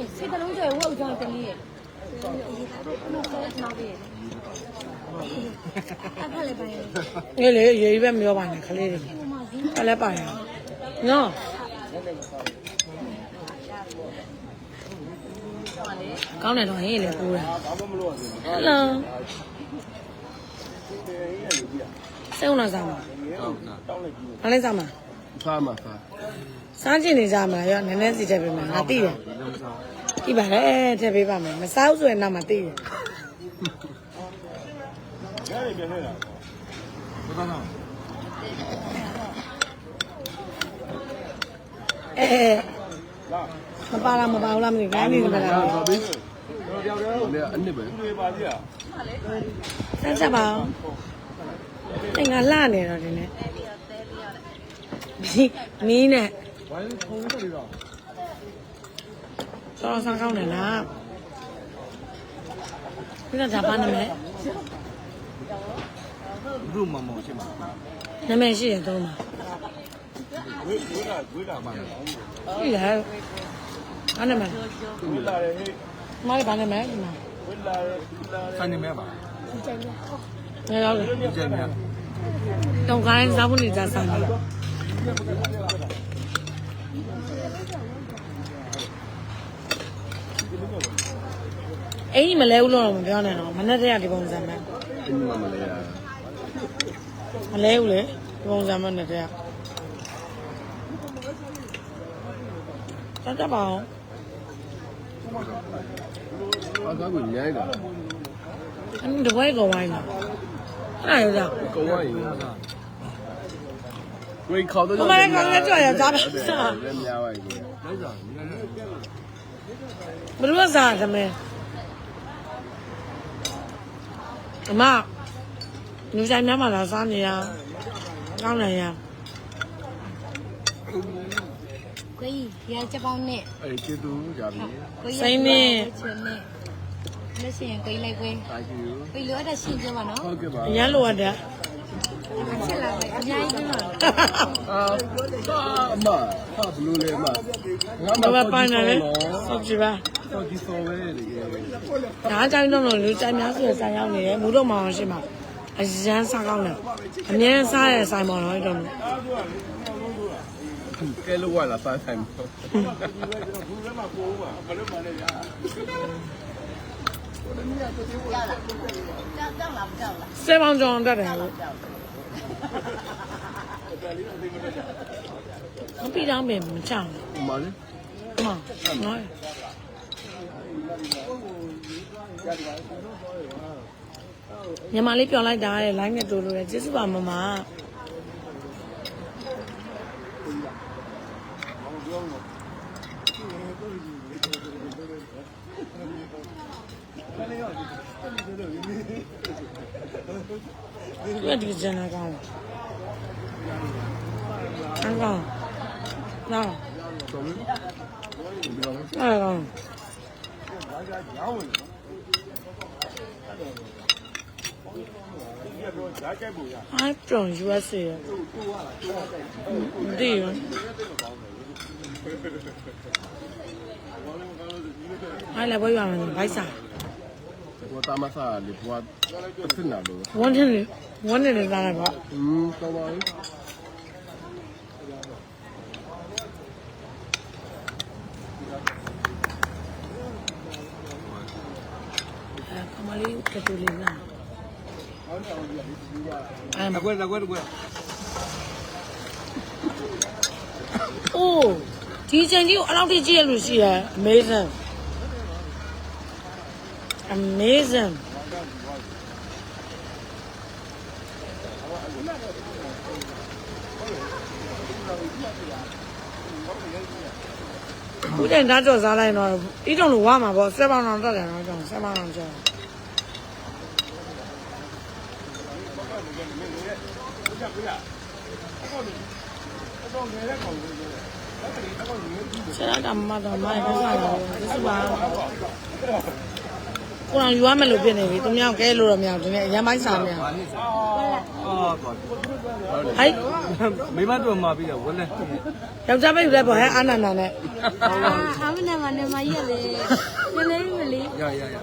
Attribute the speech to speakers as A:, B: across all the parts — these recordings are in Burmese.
A: ရင်စိတ်တလုံးကျော်ဝုတ်ကြောင်းတနည်းရဲ့နော်ဆောင်းနောက်ပြီးအဲ့ဒါလည်းပိုင်းရဲ့
B: ငယ်လေရေးပဲမပြောပါနဲ့ခလေးတွေ
A: ဟိုမှာဇီး
B: အဲ့လည်းပါရနော်ကောင်းတယ်တော့ဟင်းလေပူတာဟယ်လိုစေုံလာစားမ
C: ဟုတ်ကဲ့
B: မလေးစားမ
C: ဖားမှာဖား
B: စားကျင်နေကြမလားရောနည်းနည်းစီတက်ပေးမယ်ငါသိတယ်
C: ဒီလုံးစား
B: ကြည့်ပါလေထည့်ပေးပါမယ်မစားဘူးဆိုရင်နောက်မှသိတယ်
C: ဘာသာနာ
B: အဲမပါလားမပါဘူးလားမသိဘူးခိုင်းနေတယ်မလား
C: ဘာဘင်းကြောက်တယ်လေအနစ်ပဲ
B: ဆက်ချက်ပါအောင်အင်္ဂါလှနေတော့ဒီနေ့မီးနဲ့
C: ဝိုင်းဖုန်းတယ်တော့
B: စောစောကောင်းတယ်လားဒီကဂျပန်နာမည်
C: ဘုမမောရှိမှာ
B: နာမည်ရှိတယ်သုံးပါ
C: ဝေးဝေးတာဝေးတာပါ
B: ရှိတယ်ဘာနာမည်
C: ဝေးလာတယ်ဟေး
B: မလေးဘာနာမည်ဒီမှာ
C: ဝေးလာတယ်ဆန်နေမဲပါ
B: ငယ်ရောက်တယ်
C: ဒီကျမြတ်
B: တောင်ကိုင်းစားဖို့နေကြစားတယ် အဲ့ဒီမလဲဘူးလို့တော့မပြောနဲ့တော့မနေ့တည်းကဒီပုံစံပဲ
C: အင်းမမလေးရ
B: မလဲဘူးလေဒီပုံစံပဲနဲ့တည်းကတတ်ပါအောင်
C: အားကားကိုညိုင်းတာ
B: အဲ့ဒီတပွဲကောဝိုင်းလားအဲ့ဒါရော
C: ကောဝိုင်းဝေးခေါ်တော့
B: မမလည်းကောင်းလည်းကြွရကြပါစား
C: လည်းများပါကြီးလိုက်စား
B: ဘယ်လိုစားသမဲ အမလူဆိုင်များမှာလာစားနေရကောင်းတယ်ရ
A: ကိုကြီးရချက်ပေါင်းနဲ့
C: အဲ့ကျေတူကြပြီ
A: ကိုကြီးချွန်းနဲ့လက်ရှင်ကိုကြီးလိုက်ကွင်း
C: တာကျူ
A: ကိုကြီးလိုအပ်တဲ့ရှင်ကျပါနော်
C: ဟုတ်ကဲ့ပါ
B: အရန်လိုအပ်တယ်
A: အချက်လာမယ်အများကြီးကျပါ
C: အာအမဟာဘလူးလေးအမ
B: ဘာပဲပန်းနေလဲဟုတ်ကြည့်ပါ
C: တော့ဒီဆိုပဲတကယ်
B: ဒါအကြောင်းတော့လို့လူဆိုင်များဆိုရဆိုင်ရောက်နေတယ်မူတော့မအောင်ရှိမှာအရန်စားကောင်းတယ်အမြဲစားရဆိုင်ပေါ်တော့တော့
C: ကဲလို့ဝလာစားဆိုင်
B: စေပေါင်းကြောင်တက်တယ်လို့မပြီးတော့မင်းမချောင်း
C: မလေး
B: ဘူး မနော်ညီမလေးပြောလိုက်တာတဲ့ line နဲ့တူလို့လေကျေးဇူးပါမမဒီဒီကျန်တာကောင်းတယ်ကောင်းနော်
C: တော်ပြီဒီ လို
B: အဲ့ကောင်းအိုင်ပြောင်း USA ရမသိဘူးအိုင်လည်းဘယ်ရမလဲဘိုက်စာ
C: ဘောတာမစားလေဘွားအစ်စ်နာလို့
B: ဝန်းထင်းလေဝန်းနေနေသားတယ်ပေါ့
C: อืมတော်ပါပြီ
B: အဲ ကမလေးကတူလေးလားအဲမ
C: ကွယ်ကွယ်ကွယ်
B: အိုးဒီချိန်ကြီးကိုအလောက်ထိကြည့်ရလို့ရှိရ amazing amazing ဦးတိုင်သားကြော်စားလိုက်တော့ဤတုံလိုဝါမှာပေါ့7ပေါင်တော့တက်တယ်တော့ကြောင်7ပေါင် တော့ကျော်ဆရာကမမတော့မိုက်ပဲစားတော့ဒီစပါ ကိုအောင်ယူရမယ်လို့ဖြစ်နေပြီသူများကဲလို့တော့မရဘူးဒီနေ့အရင်ပိုင်းစားနေရ
D: ဘာနဲ့စားအော်သွား
B: ဟိုက်
D: မိမတို့မှာပြီးတော့ဝက်လက်
B: ယောက်ျားပဲယူလိုက်ပါဟဲ့အာနာနာနဲ့
A: အာအားမနဲ့မနဲ့မကြီးရလေမလေးမလေး
D: ရရရ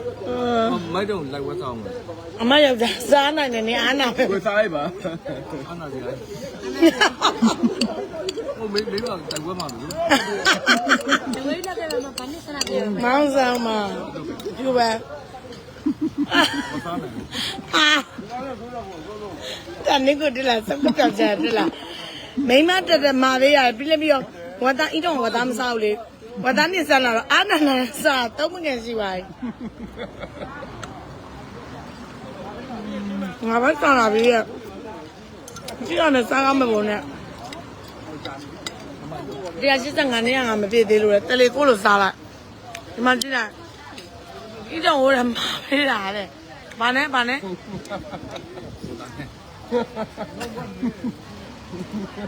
D: မိုက်တော့လိုက်ဝက်ဆောင်မယ်
B: အမယောက်ျားစားနိုင်တယ်နေအာနာပဲ
C: ကိုစားလိုက်ပါ
D: အနာစီလိုက်ဟိုမိမိတော့တိုက်ဝက်မှာပြီ
A: ဒီဝိလာတဲ့မှာဘာနဲ့စနာပြေ
B: မောင်းဆောင်မှာယူပဲ
D: မစားနိုင်
B: အာတန်နေကိုတလားစပ်ကြောက်ကြတလားမိမတက်တက်မာလေးရတယ်ပြီးလည်းပြီးတော့ဝတ်သားအီတော့ဝတ်သားမစားဘူးလေဝတ်သားနေစားလာတော့အာနာနာစားတော့မငယ်ရှိပါဘူးငါပဲစားလာပြီရဲ့ကြည့်ရမယ်စားကောင်းမပုံနဲ့တရားရှိတဲ့ငါနဲ့ငါမပြည့်သေးလို့လေတလေကိုလို့စားလိုက်ဒီမှာကြည့်လိုက် အီတော့ဝရမှာပေးတာတဲ့ဘာနဲ့ဘာနဲ့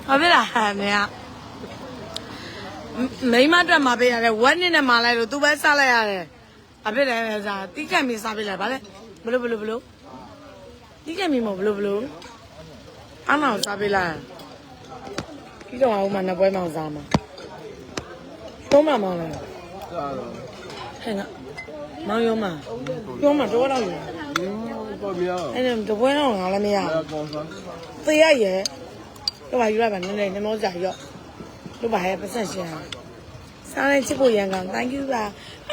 B: ဘာဖြစ်လာလဲကမိမတက်မှာပေးရတယ်ဝက်နစ်နဲ့မှာလိုက်လို့သူပဲစားလိုက်ရတယ်ဘာဖြစ်လဲစားတိကျက်မီစားပေးလိုက်ဗါလဲဘလို့ဘလို့ဘလို့တိကျက်မီမဘလို့ဘလို့အမောင်စားပေးလိုက်ဒီတော့အောင်မနပွဲမောင်စားမှာသုံးမမောင်လား
C: စားတော့
B: ဟဲ့ငါ မောင်ရောမပြောမှာတော့တော့ယူ
C: တော့မြောက်
B: အဲ့ဒါတပွဲတော့ငါလည်းမရဘူး
C: ကောင်းစား
B: သေရရဲ့တော့ပါယူလိုက်ပါနည်းနည်းနှမောကြာရော့လို့ပါရဲ့ပတ်ဆက်ရှင်စားလိုက်ချစ်ဖို့ရန်ကောင် thank you ပါ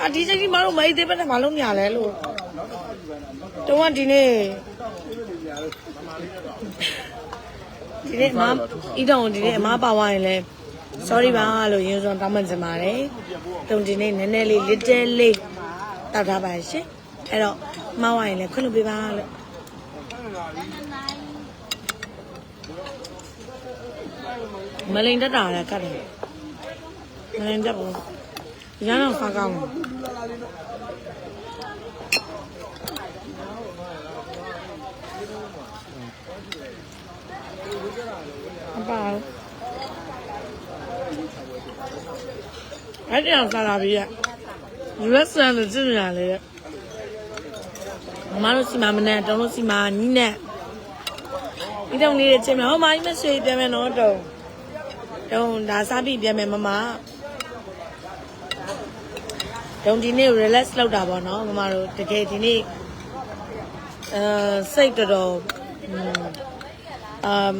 B: အာဒီချိန်ကြီးမတို့မအေးသေးပဲနဲ့မလုံးညာလဲလို့တော့ကဒီနေ့ဒီနေ့အမဤတော့ဒီနေ့အမပါသွားရင်လဲ sorry ပါလို့ရင်းစွန်တောင်းပန်ချင်ပါတယ်တုံဒီနေ့နည်းနည်းလေး little လေး တောက်ထားပါရှင်အဲ့တော့မဝရင်လဲခွင့်လို့ပေးပါလို့မလိန်တက်တာလည်းကတ်တယ်မလိန်တက်ဘူးရမ်းတော့ဖားကောင်းတယ်အပါအဲ့ဒီအောင်စားလာပြီရဲ့ ရက်စံလို့ကြည့်နေရလေရဲ့မမတို့စီမမနဲ့တုံးလို့စီမညီနဲ့ဒီတုံးလေးချင်းမဟောမကြီးမဆွေပြန်မယ်နော်တုံးတုံးဒါစားပြီးပြန်မယ်မမတုံးဒီနေ့ relax လုပ်တာပေါ့နော်မမတို့တကယ်ဒီနေ့အဲစိတ်တော်တော်အမ်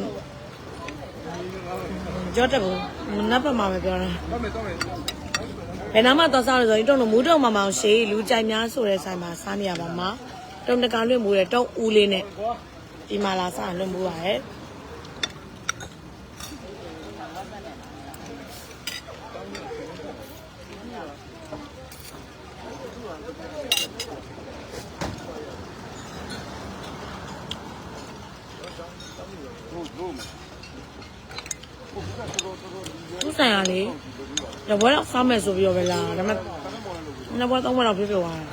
B: ကြောက်တယ်ဘူးမနက်ပါမှာပဲပြောတာဘယ် နာမှတော့စားလို့ဆိုရင်တုံးတော့မူးတုံမမောင်ရှေးလူကြိုက်များဆိုတဲ့ဆိုင်မှာစားနေရပါမှာတုံးတကာလွင့်မူတဲ့တုံးဦးလေးနဲ့ဒီမှာလာစားလွင့်မူပါရဲ့ သူဆိုင်ရလေတပွဲတော့စားမယ်ဆိုပြီးတော့ပဲလာဒါပေမဲ့နှစ်ပွဲသုံးပွဲတော့ပြည့်ပြည့်သွားတယ်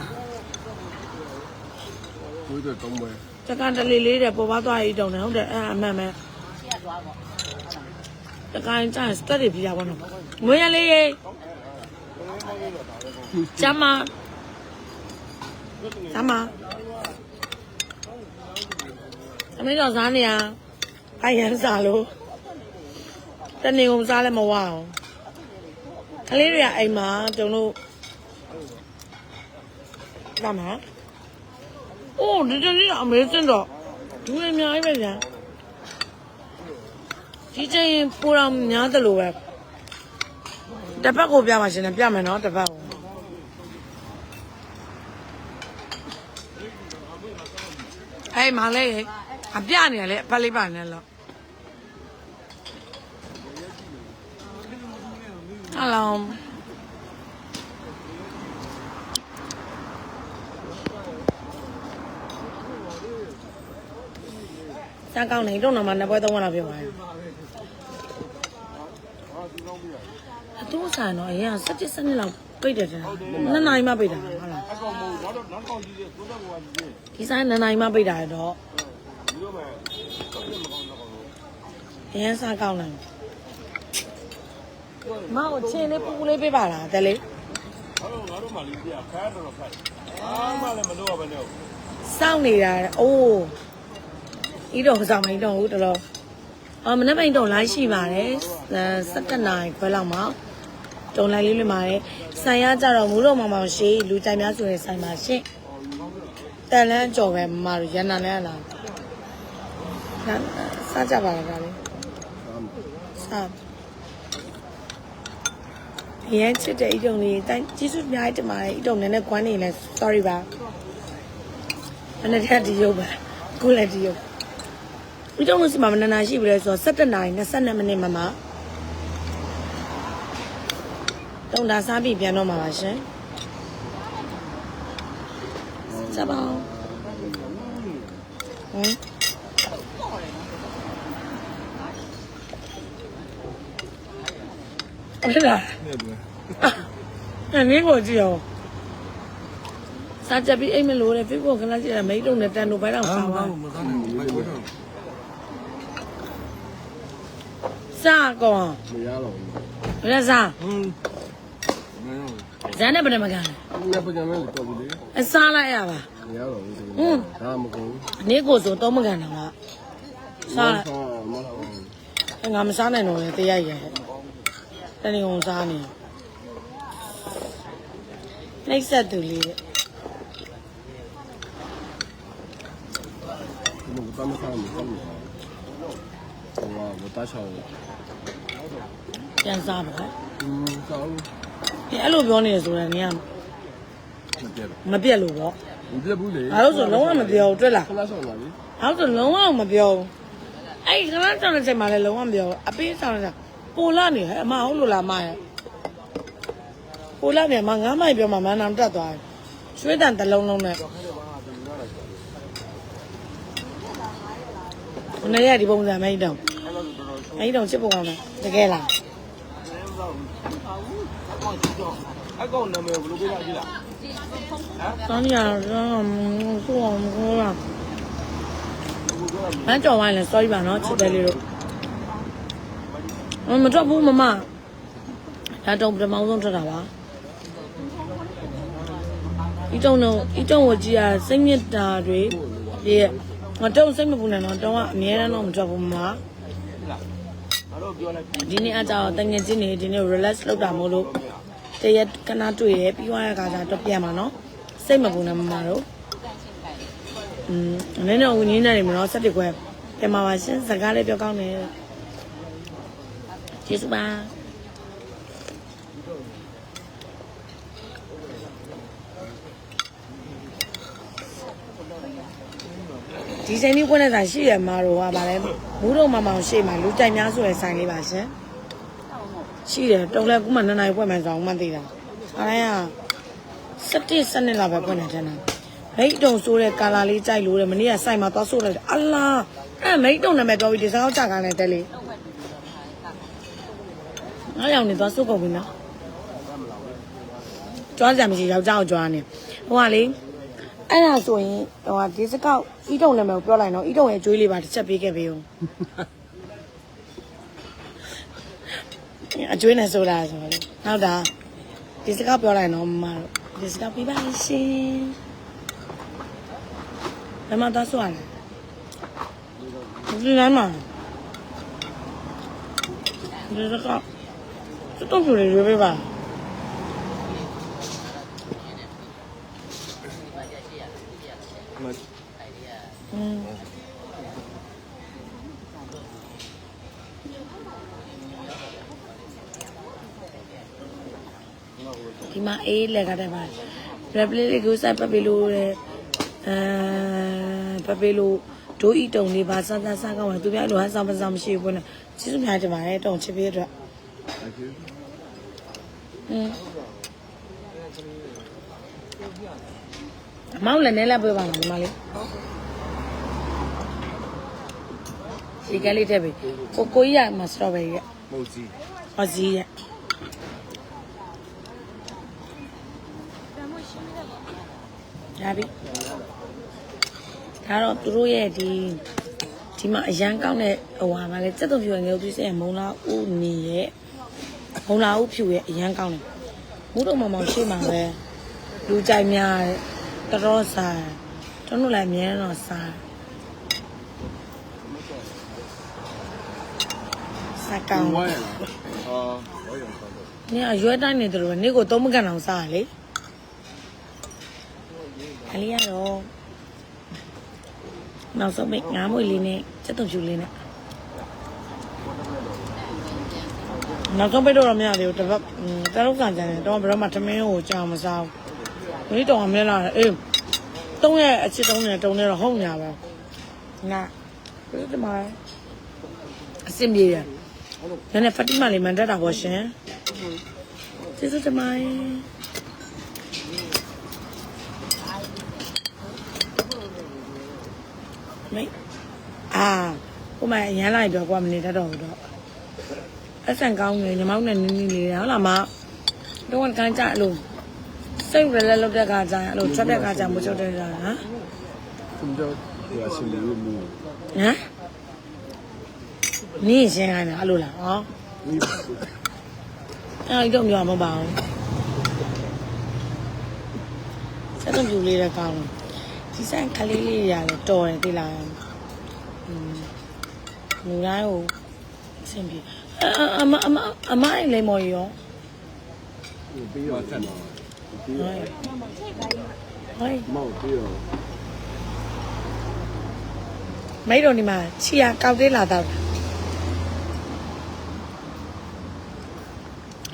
C: ကိုယ်တော့တုံးပွဲ
B: တကန်တလေးလေးတဲ့ပေါ်ပါသွားရေးတုံတယ်ဟုတ်တယ်အဲ့ဒါအမှန်ပဲတကန်ကျရင်စတက်တွေပြရပါတော့ငွေရလေးရေကျမကျမအမေတော့စားနေရခိုင်ရန်စားလို့ တနေ့ကုန်စားလည်းမဝအောင်ကလေးတွေကအိမ်မှာကျုံလို့လာမှာ။အိုးဒီတနေ့အမေစင်တော့ဒူးရအများကြီးပဲဗျာ။ဒီချိန်ပိုတော့များတယ်လို့ပဲ။တစ်ပတ်ကိုပြပါရှင်နဲ့ပြမယ်နော်တစ်ပတ်ကို။ဟဲ့မလေးအပြနေရလေအဖက်လေးပါနဲ့လို့ ဟယ်လိုစားကောင်းနေတော့တော့မှနှစ်ပွဲသုံးပွဲတော့ပြောပါရဲ့အတူဆိုင်တော့အရင်က17စနစ်လောက်ပိတ်တယ်တဲ့နှစ်နိုင်မှပိတ်တာဟုတ်လားဒီဆိုင်နှစ်နိုင်မှပိတ်တာတော့အရင်စားကောင်းတယ် မောင်ချင်းလေးပူပူလေးပေးပါလားတဲ့လေ
C: ငါတို့မှလေးပြခါတော့ဖိုက်အားမလည်းမလို့ရပါနဲ့
B: စောင့်နေတာအိုးဤတော့စောင့်မင်းတော့ဟုတ်တော်အော်မနေ့ပိုင်းတော့ live ရှိပါတယ်17နာရီခွဲလောက်မှာတုံလိုက်လေးလွှင့်ပါတယ်ဆိုင်ရကြတော့မူတော့မမောင်ရှိလူကြိုက်များဆိုရင်ဆိုင်ပါရှင့်တန်လန်းကြော်ပဲမမတို့ရန်နာလဲလားနာစားကြပါလားဒါလေးစား ရန်ချစ်တဲ့ဤတုံလေးတိုင်းကျေးဇူးအများကြီးတင်ပါတယ်ဤတုံနည်းနည်းခွမ်းနေလဲ sorry ပါမနေ့ကဒီရုပ်ပါခုလည်းဒီရုပ်ဒီတော့လို့စီမမနနာရှိပြီလဲဆိုတော့17နာရီ22မိနစ်မှာမှာတုံတာစားပြီးပြန်တော့မှာပါရှင်စပါအောင်ဟမ် အဲ့ဒါ
D: နဲ့တူ
B: အဲ့ဒီကိုကြည့်အောင်စားချက်ပြီးအိမ်မလို့လေ Facebook ကလည်းကြည့်ရမိတ်တုံနဲ့တန်တို့ဘိုင်းတော့
D: အာ
B: စား
D: မ
B: ပါ
D: မစားနိုင်ဘူးလိုက်ဝဲတော့
B: စားကော
C: မရတော့ဘူး
B: ဘယ်စား
D: ဟင်းမင်း
B: ဇန်နဲ့ဘယ်မှာကန်။
C: ငါပြန်မယ်တော့ဘူးလေ
B: အစားလိုက်ရပါ။
C: မရတော့ဘူး
B: ဟွန်း
C: ဒါမကုန်ဘူး
B: အနေကိုဆိုတော့မကန်တော့လား။စား
C: မလာဘူး
B: ငါမစားနိုင်တော့လေတရားရရဲ့ တဏီအောင်စားနေနှိပ်ဆက်သူလေးတဲ့။
C: ဒီလိုတမ်းစားမှာဟုတ်ဘူး။ဟိုကဝတ်သားချောင်း။
B: ပြန်စားပါ
C: อืมစားဦး
B: ဒီအဲ့လိုပြောနေရဆိုရင်နေက
C: မပြတ်
B: မပြက်လို့ပေါ့
C: ဘူး။မပြတ်ဘူးလေ
B: ငါတို့ဆိုလုံးဝမပြောဘူးတွေ့လား
C: ခဏဆောင်လာပြီ
B: ငါတို့ဆိုလုံးဝမပြောဘူးအဲ့ဒီခဏကြောင်တဲ့ချိန်မှာလည်းလုံးဝမပြောဘူးအပေးဆောင်တဲ့ ပိုလာနေဟဲ့အမဟုတ်လို့လားမရဲ့ပိုလာနေမှာငါမိုက်ပြောမှာမန်းအောင်တက်သွားတယ်ရွှေတန်တစ်လုံးလုံးနဲ့ဘယ်နဲ့ရဒီပုံစံမိတ်တော့မိတ်တော့ချစ်ပုံအောင်လဲတကယ်လား
D: အကောင်နာမည်ဘယ်လိုပေးလိုက်ကြည့်လား
B: တောင်းရတော့ဆိုအောင်ခေါ်လာမန်းကြော်ဝိုင်းလဲ sorry ပါနော်ချစ်တယ်လေးတို့ မတော့ဘူးမမဒါတော့ပထမဆုံးထွက်တာပါဤတုံတော့ဤတုံကိုကြည်ရစိတ်မြတ်တာတွေရဲ့ငါတုံစိတ်မပူနိုင်တော့တုံကအများအားတော့မထွက်ဘူးမမဒီနေ့အကြောင်းတငယ်ချင်းတွေဒီနေ့ relax လုပ်တာမို့လို့တရက်ခဏတွေ့ရပြီးွားရခါကျတော့ပြန်ပါနော်စိတ်မပူနဲ့မမတို့อืมနည်းနည်းဝင်နေနေတယ်မနော်ဆက်တကွဲပြန်ပါပါရှင်စကားလေးပြောကောင်းတယ် ကျေးဇူးပါဒီချိန်ကြီးပွင့်နေတာရှိရမှာတော့ဟာဗာလဲမူးတော့မမောင်ရှိမှာလူကြိုက်များဆိုရယ်ဆိုင်လေးပါရှင်ရှိတယ်တုံးလဲခုမှနှစ်နိုင်ပွင့်မှန်ဆောင်မှသိတာအားလိုက်ရ17စနစ်လောက်ပဲပွင့်နေတယ်နော်မိတ်တုံဆိုးတဲ့ကာလာလေးကြိုက်လို့တဲ့မနေ့ကဆိုင်မှာသွားဆိုးလိုက်တယ်အလားအဲ့မိတ်တုံနာမည်ပြောပြီးဒီစကားကြကားနဲ့တက်လေ ငါရောက်နေသွားဆိုးကုန်ပြီနော်ကြွားကြမရှိယောက်ျားကိုကြွားနေဟိုကလေအဲ့ဒါဆိုရင်ဟိုကဒီစကောက်ဤတုံနာမည်ကိုပြောလိုက်နော်ဤတုံရဲ့ကျွေးလေးပါတစ်ချက်ပေးခဲ့ပေးဦးအကျွေးနဲ့ဆိုတာဆိုတော့လေနောက်တာဒီစကားပြောလိုက်တော့မမတို့ဒီစကားပြပါရှင်ဘယ်မှာသွားဆိုရလဲဒီလမ်းမှာဒီစကား တော့ပြရရွေးပေးပါ
D: မ
B: อืมဒီမှာအေးလက်ကတည်းကရပလေးလေးကိုစိုက်ပပီလိုတဲ့အဲပပီလိုဒိုးဤတုံလေးပါစစစကောင်းတယ်သူပြလိုဟန်ဆောင်ပဆောင်မရှိဘူးနဲ့ကျေးဇူးများတင်ပါတယ်တုံချစ်ပေးအတွက် อืมအမောင်လည်းနဲလက်ပေးပါမယ်ဒီမလေးဒီကလေးတက်ပြီကိုကိုကြီးရမှာစတော့ပဲရဲ့
D: မဟုတ်စီ
B: ဟောစီရဲ့ရပြီဒါတော့သူတို့ရဲ့ဒီဒီမှာအရန်ကောင်းတဲ့ဟိုဟာမှာလေစက်တုံဖြူငယ်ဦးသူစရဲ့မုံလာဦးနေရဲ့ မုံလာဦးဖြူရဲ့အရန်ကောင်းတယ်မူတော့မမောင်ရှိမှာပဲလူကြိုက်များတဲ့တော်တော်စားတယ်ကျွန်တော်လည်းအမြဲတော့စားတယ်စားကောင်း
C: ဝို
B: တယ်
C: င်းလားအာဝိုင်းရောတော့
B: နေအရွယ်တိုင်းနေတယ်လို့ပဲနေကိုသုံးမကန်အောင်စားရလေအလေးရတော့နောက်ဆုံးမိတ်ငါးမွေလေးနဲ့စက်တုံဖြူလေးနဲ့ နောက်ဆုံးပိတ်တော့မရသေးဘူးတစ်ပတ်တရုပ်ကန်ကြတယ်တော့ဘယ်တော့မှသမင်းကိုကြောင်မစားဘူးဒီတော့အမဲလာတယ်အေးတုံးရဲ့အချစ်တုံးနဲ့တုံးနဲ့တော့ဟုတ်ညာပဲငါဘယ်တမအစင်ပြေရနည်းနည်းဖတ်တိမလေးမန်တက်တာပေါ့ရှင်ကျေးဇူးတင်ပါတယ်မေအာဟိုမှာရမ်းလိုက်တော့ကွာမနေတတ်တော့ဘူးတော့ အဆန်ကောင်းနေညီမောင်နဲ့နင်းနင်းလေးဟုတ်လားမတော့ကန်ကြအလို့စိတ်ရလဲလောက်တဲ့ခါကျရင်အလို့ချက်တဲ့ခါကျမချုပ်တဲ့ခါဟမ်
C: သူတို့ဒီအရှင်လူမျိုး
B: ဟမ်နင်းရှင်းခိုင်းတာအဲ့လိုလားဟော
C: ဒီ
B: အဲ့တော့ပြောမှာမပါဘူးစက်တော့ပြူလေးလည်းကောင်းတယ်ဒီဆိုင်ကလေးလေးရတယ်တော်တယ်သိလားอืมလူတိုင်းကိုအဆင်ပြေ အအအမအမအမိုင်းလေးမော်ရော
C: ပြီးတော့တက်တော့ပြီး
B: ဟို
C: တော့
B: ဟို
C: မောက်ပြီးတော့
B: မိတ်တော်ဒီမှာချီယာကောက်သေးလာတော့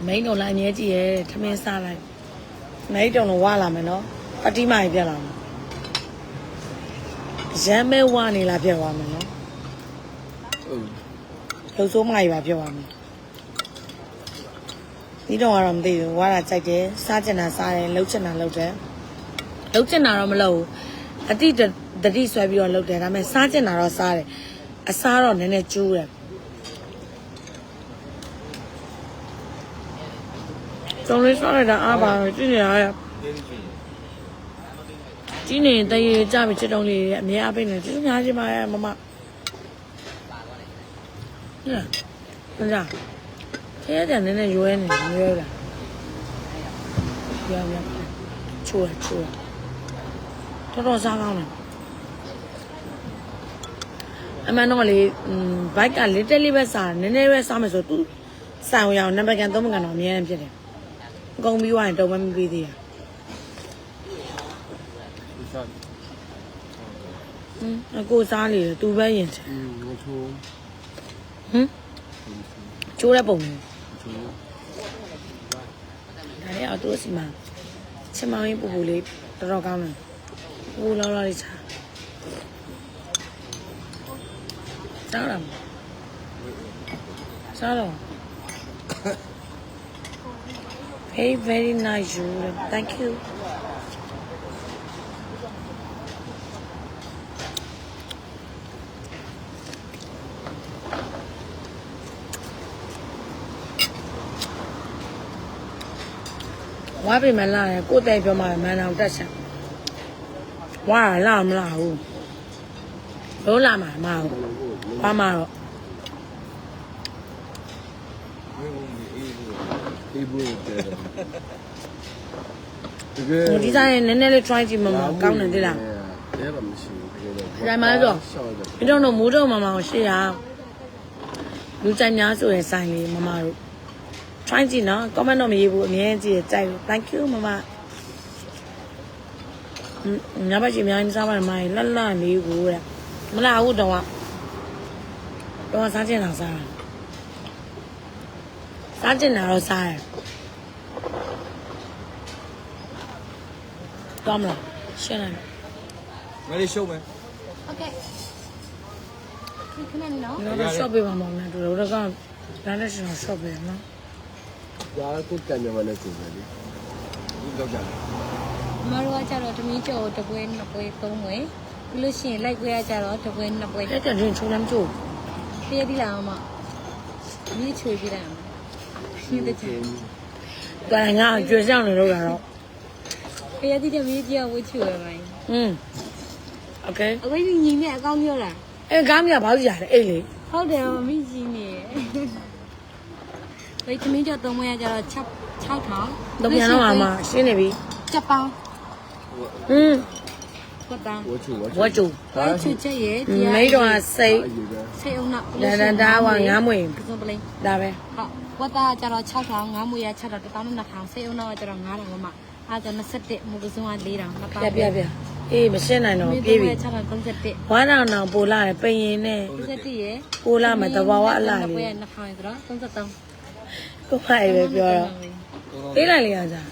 B: မိတ်တော်လာအမြဲကြည့်ရဲထမင်းစားလိုက်မိတ်တော်တော့ဝါလာမယ်နော်ပတိမကြီးပြက်လာမယ်ရမ်းမဲဝါနေလာပြက်သွားမယ်နော်
C: ဟုတ်
B: လှုပ်ဆိုးမကြီးပါပြောပါမယ်ဒီတော့ကတော့မသိဘူးဝါတာကြိုက်တယ်စားချင်တာစားတယ်လှုပ်ချင်တာလှုပ်တယ်လှုပ်ချင်တာတော့မလှုပ်ဘူးအတိတတတိဆွဲပြီးတော့လှုပ်တယ်ဒါပေမဲ့စားချင်တာတော့စားတယ်အစားတော့နည်းနည်းကျူးတယ်ကျောင်းလေးစားလိုက်တာအားပါတော့ကြည့်နေရရဲ့ကြည့်နေရင်တရေကြပြီချစ်တုံးလေးအများအပိနေကျေးဇူးများကြီးပါရဲ့မမ ဟုတ်လားဟုတ်လားခဲတဲ့နည်းနည်းရွဲနေရွဲလားရွဲရွဲချိုးချိုးတော်တော်စားကောင်းတယ်အမှန်တော့လေဘိုက်ကလေးတက်လေးပဲစားနည်းနည်းပဲစားမယ်ဆိုသူဆိုင်အောင်ရအောင်နံပါတ်ကန်သုံးမကန်တော့အများကြီးဖြစ်တယ်အကုန်ပြီးသွားရင်တုံးမမပြီးသေးတာ
C: ဒီစား
B: ဟင်းအကိုစားလေသူပဲရင်ချင်
C: อืมငါချိုး
B: ဟမ်ချိုးတဲ့ပုံမျိုး
C: ချိုး
B: ဒါလည်းအော်သူ့စီမှာချင်မောင်းရင်ပူပူလေးတော်တော်ကောင်းတယ်ပူလောလောလေးချာစားရမစားတော့ Very very nice you thank you ဝါပြီမလာရင်ကိုယ်တိုင်ပြောမှမန်အောင်တက်ချက်ဝါလာမလာဘူးလို့လာမှာမဟုတ်ဘာမှတော့
C: အေးဘူးတဲ့တကယ်
B: ဟိုဒီဇိုင်းနည်းနည်းလေး try ကြည့်မမကောင်းတယ်သိလား
C: တဲ့ပါမရှိဘူးတကယ်တော့
B: ဒါမှလည်းတော့
C: ရှောက်တယ်
B: ပြီးတော့တော့မိုးတော့မမကိုရှေ့ရလူကြိုက်များဆိုရင်ဆိုင်လေးမမတို့ try ကြည့်နော် comment တော့မရေးဘူးအမြဲကြည့်ရကြိုက်လို့ thank you မမညဘက်ကြီးအများကြီးစားပါနဲ့မိုင်းလှလှလေးကိုတဲ့မလာဘူးတော့တော့စားချင်တာစားတာစားချင်တာတော့စားတယ်တော့မလားရှင်းလိုက်မယ်
D: ငါလေးရှုံးမယ်
A: ဟုတ်ကဲ့ခဏနော်
B: ကျွန်တော်တို့ shop ပေးပါမောင်နဲ့တို့တော့ကဒါနဲ့ကျွန်တော် shop ပေးရနော်
C: ဒါကိုကံကြမနဲ့ကိုပဲလေ
D: ဒီတော့ကြတယ်
A: အမတို့ကကြတော့တမီးကျော်တပွဲနှစ်ပွဲသုံးပွဲပြီးလို့ရှိရင်လိုက်ခွဲရကြတော့တပွဲနှစ်ပွဲ
B: အဲ့တည်းချုံလမ်းကျိုး
A: ပြည့်သီးလာအောင်မအမီးချွေပြလိုက်အောင်ရှင်းတဲ့ချင်
B: ဒါငါကျွေးဆောင်နေလို့ကတော့
A: ပြည့်သီးတဲ့မီးပြောင်းဝှချွေရမယ်
B: อืมโอเค
A: အဝိညီညီနဲ့အကောင်းပြောလား
B: အဲ့ကားမြဘာလို့ရတယ်အဲ့လေ
A: ဟုတ်တယ်မမီးကြီးနေ ဒီသမင်းကြောက်သုံးမွေးကကျတော့6 6000
B: တော့ပြန်တော့မှာမှာရှင်းနေပြီ
A: ချက်ပေါင်း
B: อืม
A: ကတန်း
C: ဝချူ
B: ဝချူ
A: ဒါချူချက်ရဲ့ဒီ
B: မိတော်ကစိတ်
A: စိတ်အောင်နောက်
B: လန်လန်တာဝငားမွေ
A: ပုံပလိန်
B: ဒါပဲ
A: ဟုတ်ဝတ်တာကျတော့6000ငားမွေရ6000 12000စိတ်အောင်နောက်ကကျတော့9000ဝမအားကျ21မူကစုံက4000မပါ
B: ပြပြပြအေးမရှင်းနိုင်တော့ပြေးပြီ
A: 6031
B: ဝါတော်တော်ပိုလာတယ်ပင်ရင်နဲ့
A: 31ရယ်
B: ပိုလာမှာတဘာဝအလားလေး
A: 23
B: ကိုဖိုင်ပဲပြောတော့ပေးလိုက်လေရကြ
C: ရတယ်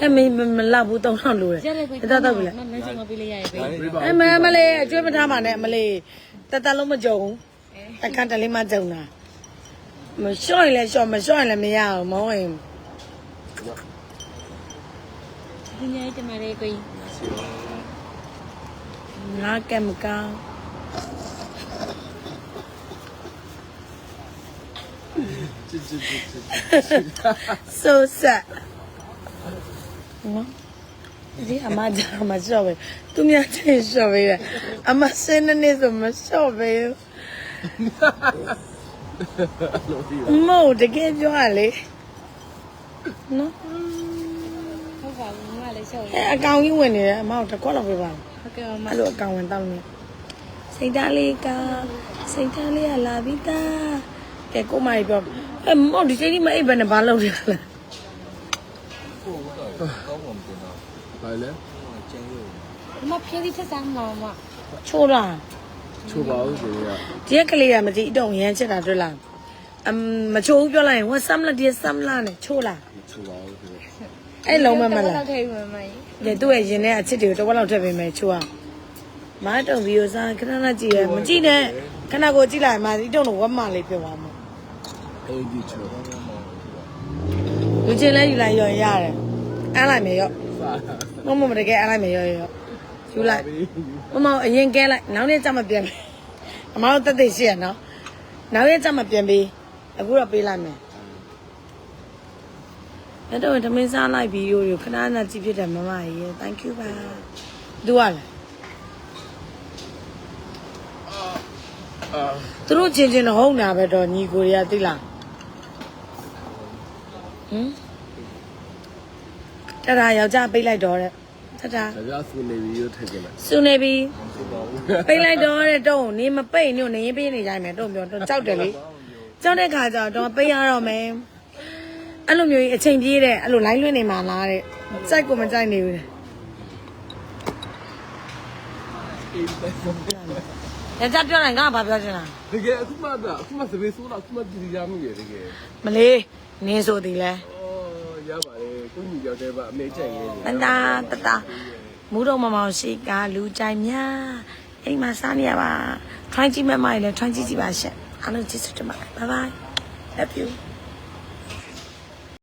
B: အဲ့မမမလောက်ဘူး3000လို့
A: ကျ
B: တယ်
A: က်လေကို
B: တော်တော်ပြီလား
A: မမချင်းမပေးလိုက်ရရဲ့ပဲ
B: အမမလေးအကျွေးမထားပါနဲ့အမလေးတတလုံးမကြုံအခန်းတလေးမကြုံတာမလျှော့ရင်လည်းလျှော့မလျှော့ရင်လည်းမရအောင်မောင်းရင်
A: ဒီညတမလေးကို
B: ငါကဲမကောင်း ဆိုဆက်နော်ဒီအမကြာမလျှော့ပဲသူများချင်းလျှော့ပဲအမစင်းနေဆိုမလျှော့ပဲမဟုတ်တကယ်ပြောရလေနော်
A: ဟုတ်ပါဘူးငါလည်းရှောက်ရ
B: အဲအကောင်ကြီးဝင်နေတယ်အမတို့တစ်ခွက်လောက်ပြပါ
A: ဟုတ်ကဲ့မ
B: အဲ့လိုအကောင်ဝင်တောင်းနေစိတ်ဓာတ်လေးကစိတ်ဓာတ်လေးကလာပြီးသား ကဲကိုမကြီးပြောအဲမော်ဒီချိန်ကြီးမအိပ်ဘဲနဲ့ဘာလုပ်နေလဲ
C: ကိုကတော့ကောင်း
A: မှမတ
D: င်တော့
C: ဘာလဲ
D: ကျင်းလို့
A: မမဖြည်းသေးထက်စားမှာမ
B: ချိုးလား
C: ချိုးပါဦးဆိုရ
B: ဒီကလေးကမကြည့်တော့ရမ်းချစ်တာတွေ့လားအမ်မချိုးဘူးပြောလိုက်ရင်ဝဆမ်လာဒီဆမ်လာနဲ့ချိုးလား
C: ချိုးပါဦးဆို
B: အဲ့လုံးမမလား
A: တော့ထိမမကြီး
B: လေသူ့ရဲ့ရင်ထဲအချစ်တွေကိုတစ်ဝက်လောက်ထည့်ပေးမယ်ချိုးအောင်မတုံဗီယိုစားခဏခဏကြည့်ရမကြည့်နဲ့ခဏကိုကြည့်လိုက်မှဒီတုံတော့ဝက်မလေးပြောပါမ ယ်
C: A D 车，
B: လူချင်းလဲယူလိုက်ရောရတယ်အားလိုက်မယ်ရောမမမတကယ်အားလိုက်မယ်ရောရောယူလိုက်မမအရင်ကဲလိုက်နောက်နေ့ကျမှပြန်မယ်အမတို့တက်သိရှိရနော်နောက်နေ့ကျမှပြန်ပေးအခုတော့ပေးလိုက်မယ်အဲ့တော့ဓမင်းစားလိုက်ဗီဒီယိုကိုခဏခဏကြည့်ဖြစ်တယ်မမကြီးရေ thank you ပါသူကလည်းသူတို့ချင်းချင်းတော့ဟုတ်နာပဲတော့ညီကိုရီးယားသိလားဟ မ်တတာယောက်ျားပိတ်လိုက်တော့တဲ့တတာ
C: ဒါကြောင့်ဆူနေပြီးရထက်
B: ကြလိုက်ဆူနေပြီး
C: ဟုတ်
B: ပါဘူးပိတ်လိုက်တော့တဲ့တုံးနေမပိတ်နေနေရင်ပြေးနေကြမယ်တုံးပြောတော့ကြောက်တယ်လေကြောက်တဲ့ခါကျတော့ပိတ်ရတော့မယ်အဲ့လိုမျိုးကြီးအချိန်ပြေးတဲ့အဲ့လိုလိုင်းလွင့်နေမှာလားတဲ့စိုက်ကိုမကြိုက်နေဘူးတဲ့။ဒါကြပြောလိုက်ငါဘာပြောချင်လား။
C: တကယ်အခုမှအခုမှစပေးဆိုးတော့အခုမှပြည်ရမှုရတကယ်။
B: မလေး နင်းဆိုသည်လဲ
C: ရပါတယ်ကုညီရောက်တဲ့ပါအမေချက်ရေး
B: တတာတတာမူတော်မမောင်ရှိကလူကြိုင်များအိမ်မှာစားနေရပါ try ကြည့်မမိုင်လဲ try ကြည့်ကြည့်ပါရှင့်အားလုံးကျေးဇူးတင်ပါတယ် bye bye love you